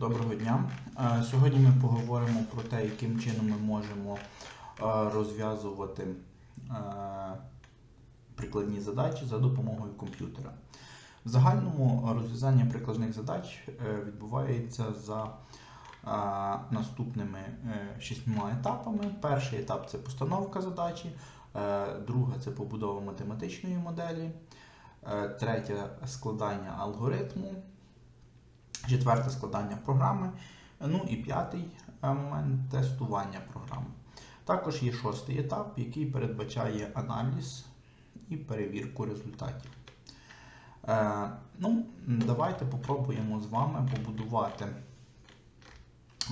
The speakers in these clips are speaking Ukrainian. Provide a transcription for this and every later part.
Доброго дня. Е, Сьогодні ми поговоримо про те, яким чином ми можемо е, розв'язувати е, прикладні задачі за допомогою комп'ютера. В загальному розв'язання прикладних задач відбувається за наступними шістьма етапами. Перший етап це постановка задачі, друга це побудова математичної моделі, третя складання алгоритму. Четверте складання програми. Ну і п'ятий момент тестування програми. Також є шостий етап, який передбачає аналіз і перевірку результатів. Е, ну, давайте попробуємо з вами побудувати,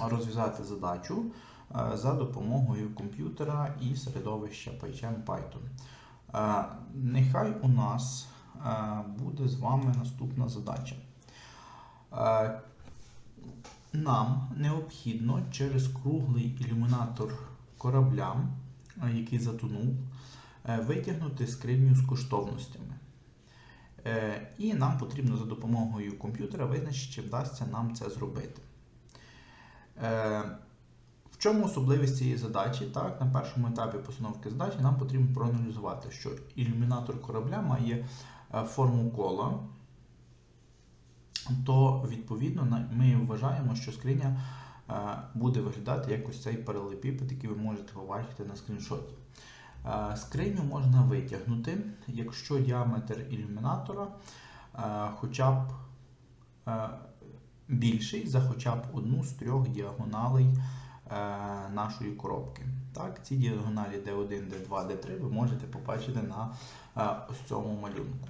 розв'язати задачу е, за допомогою комп'ютера і середовища PyCharm Python. Е, нехай у нас буде з вами наступна задача. Нам необхідно через круглий ілюмінатор корабля, який затонув, е, витягнути скриню з коштовностями. Е, І нам потрібно за допомогою комп'ютера визначити, чи вдасться нам це зробити. Е, В чому особливість цієї задачі? Так, на першому етапі постановки задачі нам потрібно проаналізувати, що ілюмінатор корабля має форму кола, то відповідно ми вважаємо, що скриня е, буде виглядати як ось цей паралепіпед, який ви можете побачити на скріншоті. Е, Скриню можна витягнути, якщо діаметр ілюмінатора е, хоча б більший за хоча б одну з трьох діагоналей нашої коробки. Так, ці діагоналі D1, D2, D3 ви можете побачити на ось цьому малюнку.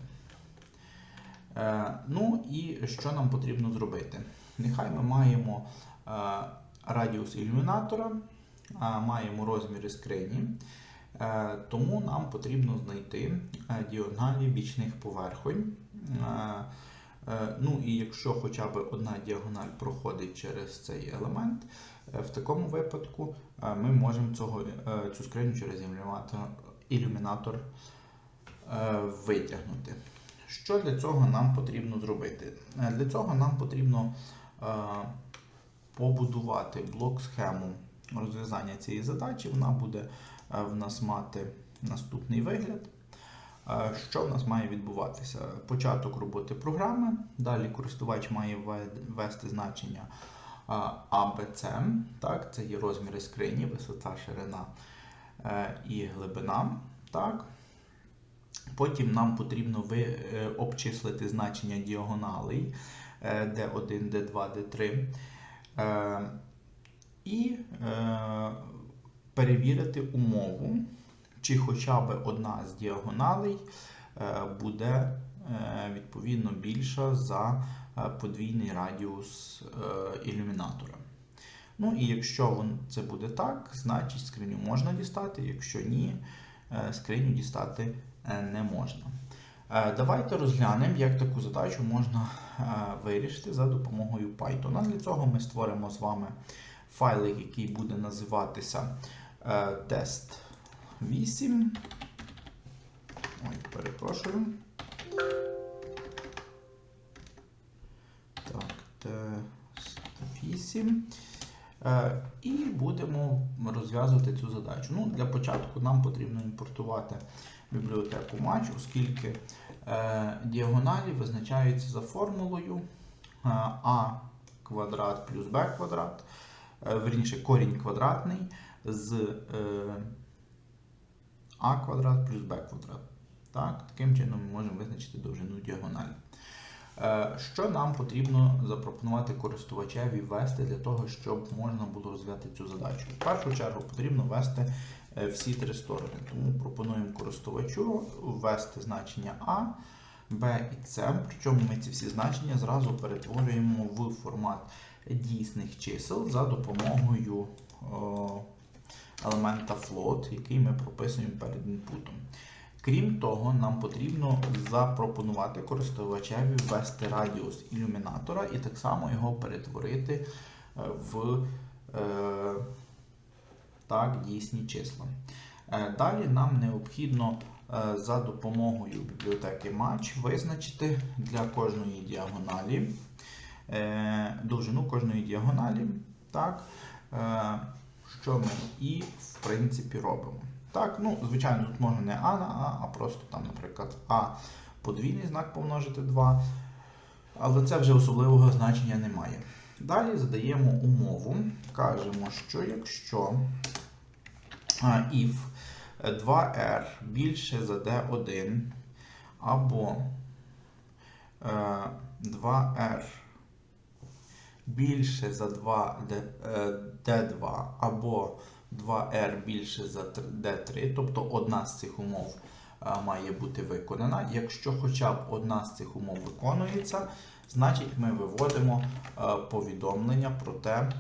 Е, Ну і що нам потрібно зробити? Нехай ми маємо е, радіус ілюмінатора, маємо розміри скрині, е, тому нам потрібно знайти е, діагоналі бічних поверхонь. Е, е, Ну і якщо хоча б одна діагональ проходить через цей елемент, е, в такому випадку е, ми можемо цього, е, цю скриню через ілюмінатор, ілюмінатор е, витягнути. Що для цього нам потрібно зробити? Е, Для цього нам потрібно е, побудувати блок-схему розв'язання цієї задачі. Вона буде е, в нас мати наступний вигляд. Що в нас має відбуватися? Початок роботи програми. Далі користувач має ввести значення ABC, так, це є розміри скрині, висота, ширина і глибина. Так. Потім нам потрібно ви, е, обчислити значення діагоналей е, D1, D2, D3 е, і е, перевірити умову, чи хоча б одна з діагоналей е, буде відповідно більша за подвійний радіус ілюмінатора. Ну і якщо це буде так, значить скриню можна дістати, якщо ні, скриню дістати не можна. Е, Давайте розглянемо, як таку задачу можна е, вирішити за допомогою Python. Для цього ми створимо з вами файлик, який буде називатися е, тест 8. Ой, перепрошую. Так, тест 8. Е, І будемо розв'язувати цю задачу. Ну, для початку нам потрібно імпортувати бібліотеку Match, оскільки е, діагоналі визначаються за формулою е, а квадрат плюс b квадрат, е, верніше корінь квадратний з а квадрат плюс b квадрат. Так, таким чином ми можемо визначити довжину діагоналі. Що нам потрібно запропонувати користувачеві ввести для того, щоб можна було розв'язати цю задачу? В першу чергу потрібно ввести всі три сторони. Тому пропонуємо користувачу ввести значення А, Б і С. Причому ми ці всі значення зразу перетворюємо в формат дійсних чисел за допомогою о, елемента float, який ми прописуємо перед інпутом. Крім того, нам потрібно запропонувати користувачеві ввести радіус ілюмінатора і так само його перетворити е, в е, так, дійсні числа. Е, Далі нам необхідно е, за допомогою бібліотеки Match визначити для кожної діагоналі е, довжину кожної діагоналі. Так, що ми і в принципі робимо. Так, ну, звичайно, тут можна не А на А, а просто там, наприклад, А подвійний знак помножити 2. Але це вже особливого значення не має. Далі задаємо умову. Кажемо, що якщо if. 2R більше за D1 або е, 2R більше за 2 D, е, D2 або 2R більше за тр- D3, тобто одна з цих умов е, має бути виконана. Якщо хоча б одна з цих умов виконується, значить ми виводимо е, повідомлення про те, е,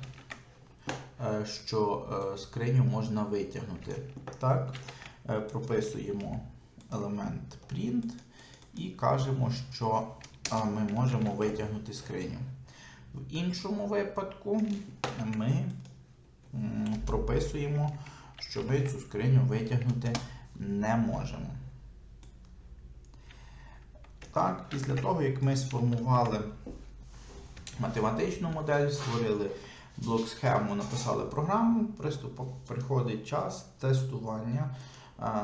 що е, скриню можна витягнути. Так, Е, прописуємо елемент print і кажемо, що е, ми можемо витягнути скриню. В іншому випадку ми прописуємо, що ми цю скриню витягнути не можемо. Так, після того, як ми сформували математичну модель, створили блок схему, написали програму, приступ, приходить час тестування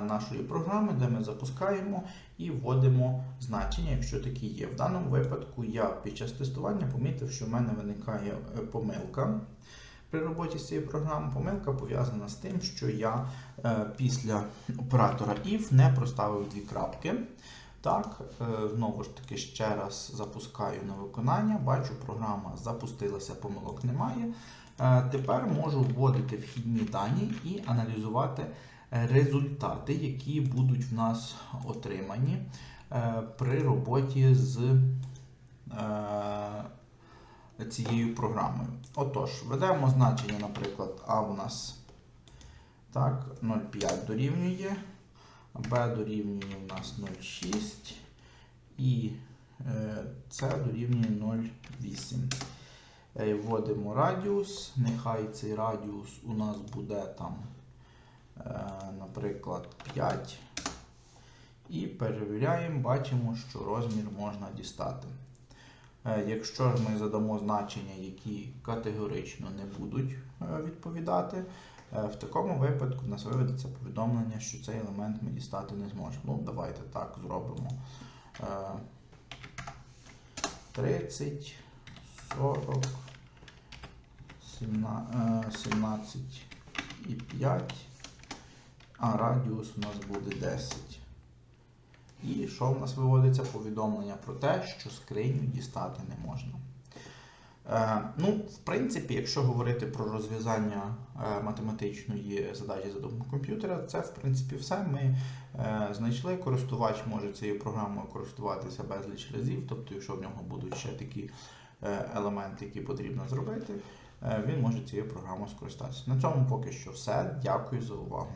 нашої програми, де ми запускаємо і вводимо значення, якщо такі є. В даному випадку я під час тестування помітив, що в мене виникає е, помилка. При роботі з цією програмою помилка пов'язана з тим, що я е, після оператора if не проставив дві крапки. Так, е, знову ж таки, ще раз запускаю на виконання. Бачу, програма запустилася, помилок немає. Е, Тепер можу вводити вхідні дані і аналізувати е, результати, які будуть в нас отримані при роботі з цією програмою. Отож, ведемо значення, наприклад, А у нас так, 0,5 дорівнює. B дорівнює у нас 0,6 і е, C дорівнює 0,8. Е, Вводимо радіус. Нехай цей радіус у нас буде там, е, наприклад, 5. І перевіряємо, бачимо, що розмір можна дістати. Е, Якщо ж ми задамо значення, які категорично не будуть е, відповідати, Е, В такому випадку нас виведеться повідомлення, що цей елемент ми дістати не зможемо. Ну, давайте так зробимо. Е, 30, 40, 17, 17 і 5, а радіус у нас буде 10. І що в нас виводиться? Повідомлення про те, що скриню дістати не можна. Е, ну, в принципі, якщо говорити про розв'язання е, математичної задачі за допомогою комп'ютера, це в принципі все. Ми е, знайшли, користувач може цією програмою користуватися безліч разів, тобто, якщо в нього будуть ще такі елементи, які потрібно зробити, він може цією програмою скористатися. На цьому поки що все. Дякую за увагу.